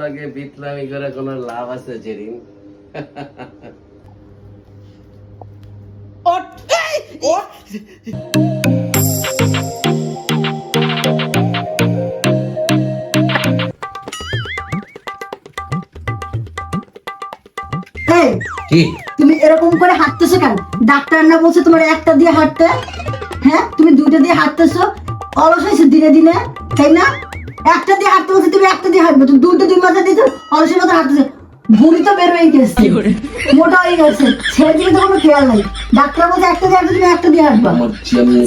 লাগে বিপ্লবী করে কোনো লাভ আছে জেরিন? কি? তুমি এরকম করে হাঁটতেছো কেন? ডাক্তার না বলছে তোমার একটা দিয়ে হাঁটতে? হ্যাঁ? তুমি দুইটা দিয়ে হাঁটতেছো? অলস হয়েছে দিনে দিনে? তাই না? একটা দিয়ে হাঁটতে বলছে তুমি একটা দিয়ে হাঁটবে দুটো দুই মাথা দিয়ে অলসের মতো হাঁটতেছো। বুড়ি তো বের হয়ে গেছে। মোটা হয়ে গেছে। ছেলের দিকে তো কোনো খেয়াল নাই। ডাক্তার বলছে একটা দিয়ে হাঁটবে তুমি একটা দিয়ে হাঁটবা। আমার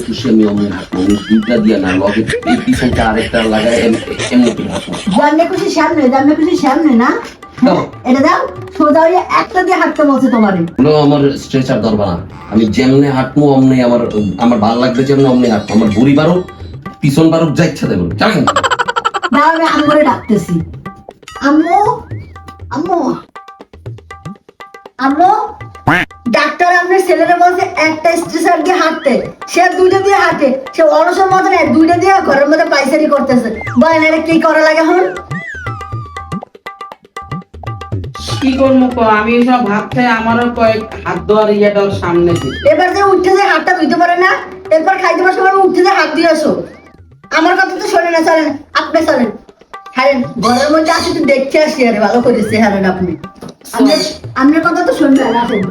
খুশি আমি অমনি হাঁটবো দুইটা দিয়া না লগে এই পিছনটা আরেকটা লাগায় এমনি হাঁটবো জানলে খুশি সামনে জানলে খুশি সামনে না? দাও। এটা দাও সোজা হয়ে একটা দিয়ে হাঁটতে বলছে তোমারে। আমার স্ট্রেচার আমি যেমনি হাঁটবো অমনি আমার আমার ভালো লাগবে যেমনি অমনি হাঁটবো। আমার বুড়ি বারো পিছন বারো যা ইচ্ছা দেবো জানেন দাও আমি করে ডাকতেছি। আম্মু আম্মু। আম্মু ডাক্তার আপনার ছেলেরা বলছে একটা দিয়ে হাঁটতে। সে দুইটা দিয়ে হাঁটে। সে অলসের মতো না দুইটা দিয়ে ঘরের মধ্যে পাইসারি করতেছে। বলেন এটা কি করা লাগে হন কি করব ক? আমি সব ভাবতে আমারও কয়েক হাত ধোয়ার ইয়েটাও সামনে এবার যে উঠতে যে হাতটা ধুইতে পারে না এরপর খাইতে সময় উঠতে যে হাত দিয়ে আসো আমার কথা তো শোনে না চলেন আপনি চলেন। হ্যাঁ ঘরের মধ্যে আসি একটু দেখতে আসি আরে ভালো করেছে হ্যাঁ আপনি। আপনি- আপনার কথা তো শুনবেন আসেন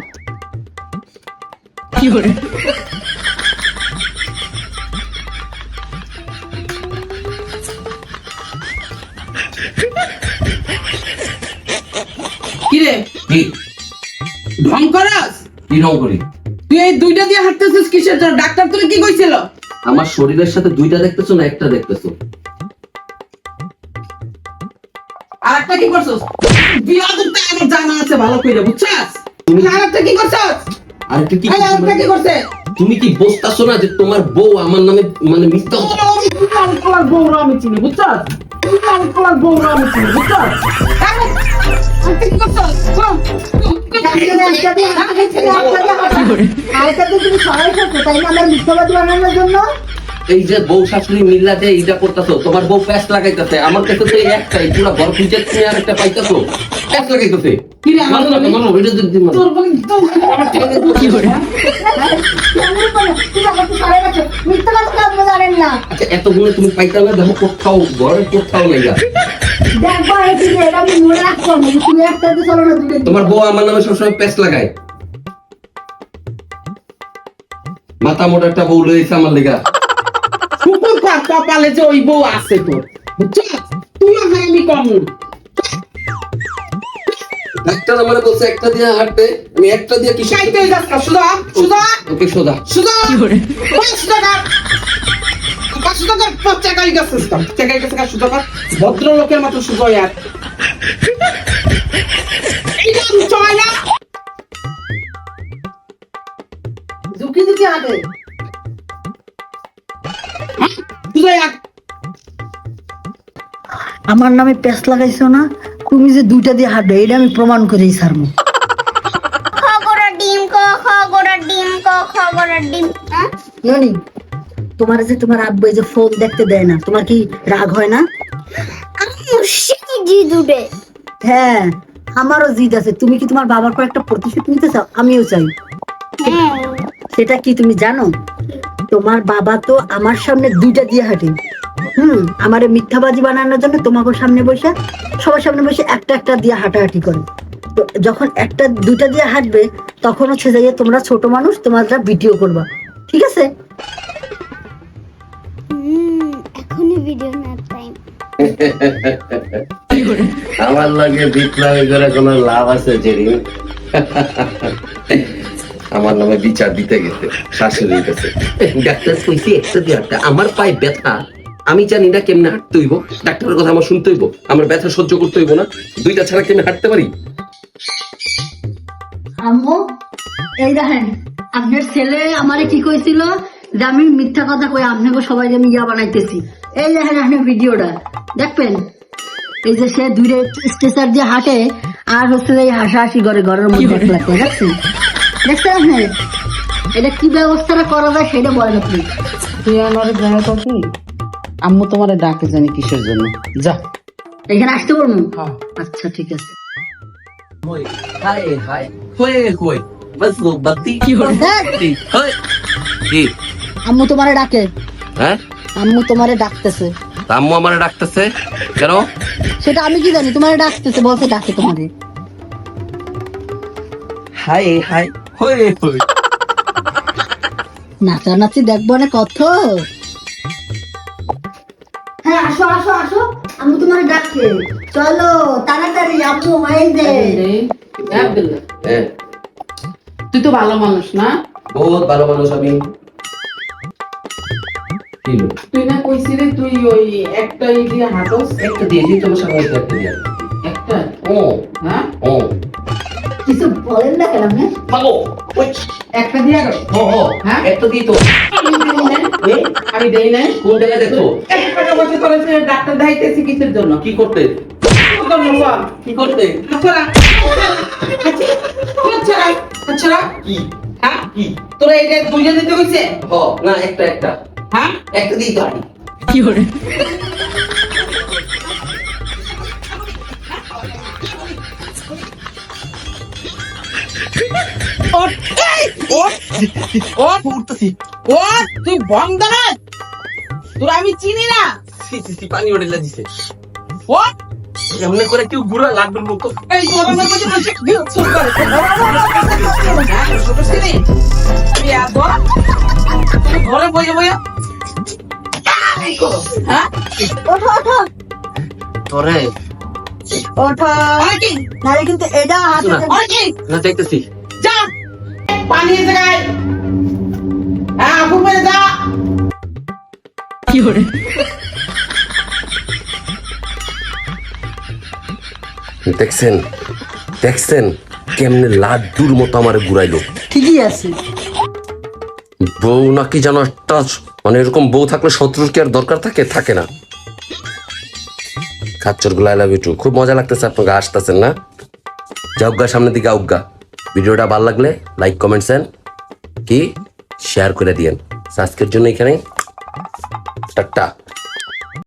কি রে? কি? ঢং করাস? কি রং করি? তুই এই দুইটা দিয়ে হাঁটতেছিস কিসের জন্য? ডাক্তার তোর কি কইছিল? আমার শরীরের সাথে দুইটা দেখতেছো না একটা দেখতেছো? আর একটা কি করছস? আমার জানা আছে ভালো করে বুঝছাস? তুমি আর একটা কি করছস? আরেকটা কি আর একটা কি করছে? তুমি কি বুঝতেছো না যে তোমার বউ আমার নামে মানে মিথ্যা কথা তোমার বউরা আমি চিনি বুঝছস? তোমার বউরা আমি চিনি বুঝছস? এই, কি করছস? দিয়ে তুমি সবাই তাই না? আমার মিথ্যাবাদী বানানোর জন্য? এই যে বউ শাশুড়ি মিল্লা যে এইটা করতেছো তোমার বউ প্যাস লাগাইতেছে আমার কাছে তো এই একটাই পুরো ঘর খুঁজে তুমি আর একটা পাইতেছো। প্যাস লাগাইতেছে? তুমি আচ্ছা এতগুলো তুমি পাইতে না দেখো কোথাও ঘরে কোথাও নেই তোমার বউ আমার নামে সবসময় প্যাস লাগায়। মাথা মোটা একটা বউ লইছে আমার লেগা। কুকুর কপালে যে ওই বউ আছে তোর। বুঝছস তুইও হারামি কম না। ডাক্তার আমার বলছে একটা দিয়ে হাঁটতে আমি একটা দিয়ে কি চাইতে যাস না সুদা সুদা ওকে সোজা সুদা সুদা ভদ্র লোকের মতো সুদা আর এক আমার নামে প্যাস লাগাইছো না? তুমি যে দুইটা দিয়ে হাঁটবে এটা আমি প্রমাণ করেই ডিম ক ডিম ক ডিম হ্যাঁ? ননি তোমার যে তোমার আব্বু যে ফোন দেখতে দেয় না তোমার কি রাগ হয় না? হ্যাঁ আমারও জিদ আছে। তুমি কি তোমার বাবার একটা প্রতিশোধ নিতে চাও? আমিও চাই। সেটা কি তুমি জানো? তোমার বাবা তো আমার সামনে দুইটা দিয়ে হাঁটে। হুম আমারে মিথ্যাবাজি বানানোর জন্য তোমাকে সামনে বসে সবার সামনে বসে একটা একটা দিয়ে হাঁটাহাঁটি করে। তো যখন একটা দুইটা দিয়ে হাঁটবে তখন হচ্ছে যে তোমরা ছোট মানুষ তোমরা ভিডিও করবা। ঠিক আছে? এখনই ভিডিও না টাইম আমার লাগে বিপ্লবী করে কোনো লাভ আছে জেরিন আমার নামে বিচার দিতে গেছে শাশুড়ির কাছে ডাক্তার কইছি একটা দিয়ে হাঁটতে আমার পায়ে ব্যথা। আমি জানি না কেমনে হাঁটতে হইব। ডাক্তারের কথা আমার শুনতে হইব। আমার ব্যথা সহ্য করতে হইব না। দুইটা ছাড়া কেমনে হাঁটতে পারি? আম্মু এই দেখেন আপনার ছেলে আমারে কি কইছিল? যে আমি মিথ্যা কথা কই আপনাকে সবাই আমি ইয়া বানাইতেছি। এই দেখেন আপনার ভিডিওটা। দেখবেন? এই যে সে দূরে স্টেশন দিয়ে হাঁটে আর হচ্ছে এই হাসাহাসি করে ঘরের মধ্যে একলা করে দেখছেন দেখছেন আপনি এটা কি ব্যবস্থাটা করা যায় সেটা বলেন আপনি। তুই আমার দেখা কি আম্মু তোমারে ডাকে জানি কিসের জন্য। যা। এখানে আসতে পারব হ্যাঁ। আচ্ছা ঠিক আছে। হাই হাই হয়ে কই বস বাতি কি কি আম্মু তোমারে ডাকে। হ্যাঁ? আম্মু তোমারে ডাকতেছে। আম্মু আমারে ডাকতেছে? কেন? সেটা আমি কি জানি? তোমারে ডাকতেছে বলছে ডাকে তোমারে। হাই হাই হয়ে কই নাচানাচি দেখব না কত। হ্যাঁ আসো আসো আসো। আম্মু তোমার ডাকছে। চলো তাড়াতাড়ি আম্মু এই যে আব্দুল্লাহ হ্যাঁ। তুই তো ভালো মানুষ না? বহুত ভালো মানুষ আমি। তুই না কইছিলি তুই ওই একটা ই দিয়ে হাঁটোস। একটা দিয়ে দিই তোমার একটা দিয়ে। একটা? ও। হ্যাঁ? ও। কিছু বলেন না কেন? মাগো ওই একটা দিয়ে গেল ও ও হ্যাঁ? একটা দিয়ে তো। আমি দেই নাই। কোন জায়গায় দেখো? এক টাকা বসে করেছে ডাক্তার দেখাইতেছি কিসের জন্য। কি করতে? কি করতে? আচ্ছা আচ্ছা আচ্ছা কি? হ্যাঁ? কি? তোরা এটা দুইটা দিতে কইছে? হ না একটা একটা। হ্যাঁ? একটা দিয়ে গাড়ি ওঠ উঠতেছি তুই তোর আমি চিনি না সি সি সি পানি ওড়ে ওঠ এমনি করে কেউ গুড়া লাগবে মতো এই গরমের মধ্যে বসে বিচ্ছুর করে হ্যাঁ, ছোট ছেলে তুই এত ঘরে বসে বসে হ্যাঁ ওঠো ওঠো তোরে ওঠো কিন্তু এটা হাতে কি না দেখতেছি পানি হ্যাঁ দেখছেন দেখছেন কেমনে লাড্ডুর মতো আমার ঘুরাইলো। ঠিকই আছে। বউ নাকি যেন একটা মানে এরকম বউ থাকলে শত্রুর কি আর দরকার থাকে? থাকে না। খাচ্চরগুলো আই লাভ ইউ টু খুব মজা লাগতেছে আপনাকে আসতেছেন না? যাওগা সামনের দিকে আউগা ভিডিওটা ভালো লাগলে লাইক কমেন্টস এন্ড কি? শেয়ার করে দিয়েন। আজকের জন্য এখানে টাটা।